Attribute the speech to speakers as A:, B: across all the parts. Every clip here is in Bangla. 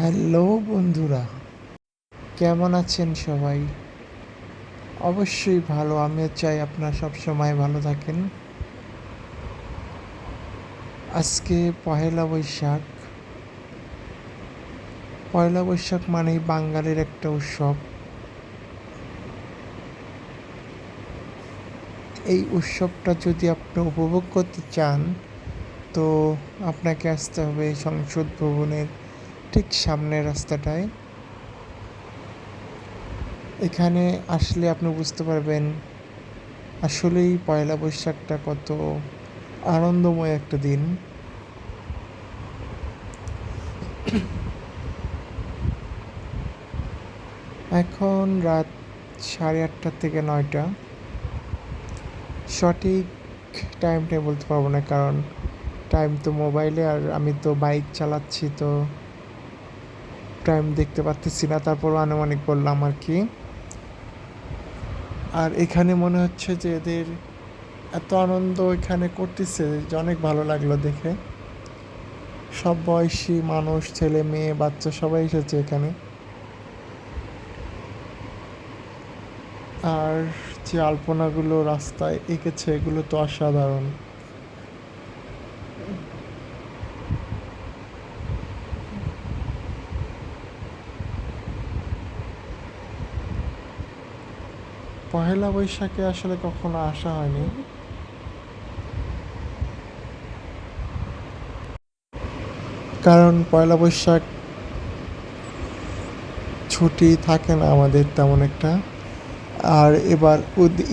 A: হ্যালো বন্ধুরা, কেমন আছেন সবাই? অবশ্যই ভালো, আমিও চাই আপনারা সব সময় ভালো থাকেন। আজকে পহেলা বৈশাখ। পয়লা বৈশাখ মানেই বাঙালির একটা উৎসব। এই উৎসবটা যদি আপনি উপভোগ করতে চান, তো আপনাকে আসতে হবে সংসদ ভবনের ঠিক সামনের রাস্তাটায়। এখানে আসলে আপনি বুঝতে পারবেন আসলেই পয়লা বৈশাখটা কত আনন্দময় একটা দিন। এখন রাত সাড়ে আটটা থেকে নয়টা। সঠিক টাইমটা বলতে পারব না কারণ টাইম তো মোবাইলে আর আমি তো বাইক চালাচ্ছি তো টাইম দেখতে পাচ্তেছি না তারপর আনুমানিক বললাম আর কি। আর এখানে মনে হচ্ছে যে এদের এত আনন্দ এখানে করতেছে যে অনেক ভালো লাগল দেখে। সব বয়সী মানুষ, ছেলে, মেয়ে, বাচ্চা সবাই এসেছে এখানে। আর যে আলপনাগুলো রাস্তায় এঁকেছে, এগুলো তো অসাধারণ। পহেলা বৈশাখে আসলে কখনো আসা হয়নি। কারণ পয়লা বৈশাখ ছুটি থাকে না আমাদের তেমন একটা। আর এবার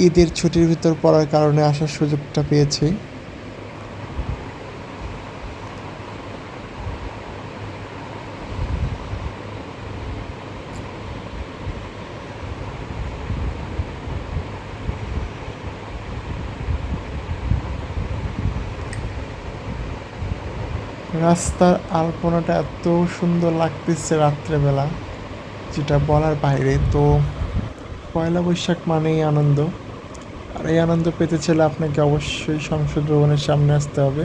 A: ঈদের ছুটির ভিতর পড়ার কারণে আসার সুযোগটা পেয়েছি। রাস্তার আলপনাটা এত সুন্দর লাগতেছে রাত্রেবেলা, যেটা বলার বাইরে। তো পয়লা বৈশাখ মানেই আনন্দ। আর এই আনন্দ পেতে চাইলে আপনাকে অবশ্যই সংসদ ভবনের সামনে আসতে হবে।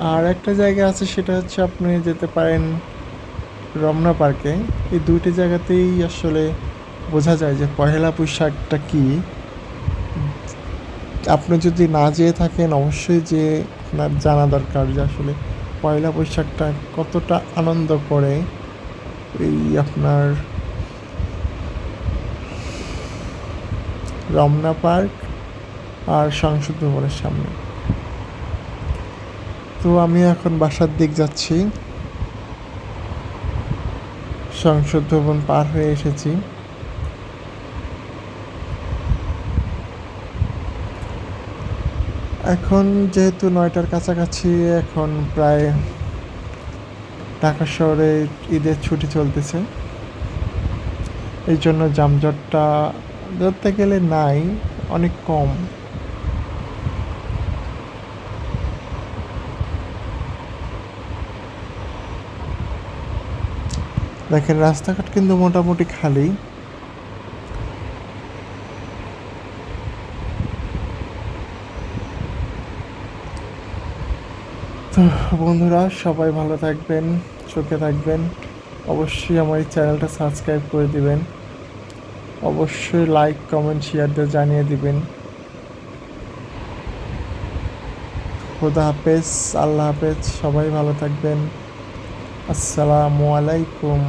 A: আর একটা জায়গা আছে, সেটা হচ্ছে আপনি যেতে পারেন রমনা পার্কে। এই দুইটি জায়গাতেই আসলে বোঝা যায় যে পহেলা বৈশাখটা কী। আপনি যদি না যেয়ে থাকেন, অবশ্যই যে আপনার জানা দরকার যে আসলে পয়লা বৈশাখটা কতটা আনন্দ করে এই আপনার রমনা পার্ক আর সংসদ ভবনের সামনে। তো আমি এখন বাসার দিক যাচ্ছি। সংসদ ভবন পার হয়ে এসেছি। এখন যেহেতু নয়টার কাছাকাছি, এখন প্রায় ঢাকা শহরে ঈদের ছুটি চলতেছে। এই জন্য যানজটটা ধরতে গেলে নাই, অনেক কম। দেখেন, রাস্তাঘাট কিন্তু মোটামুটি খালি। তো বন্ধুরা, সবাই ভালো থাকবেন চোখে থাকবেন। অবশ্যই আমার এই চ্যানেলটা সাবস্ক্রাইব করে দিবেন। অবশ্যই লাইক কমেন্ট শেয়ার দিয়ে জানিয়ে দিবেন। খোদা হাফেজ, আল্লাহ হাফেজ, সবাই ভালো থাকবেন। আসসালামু আলাইকুম।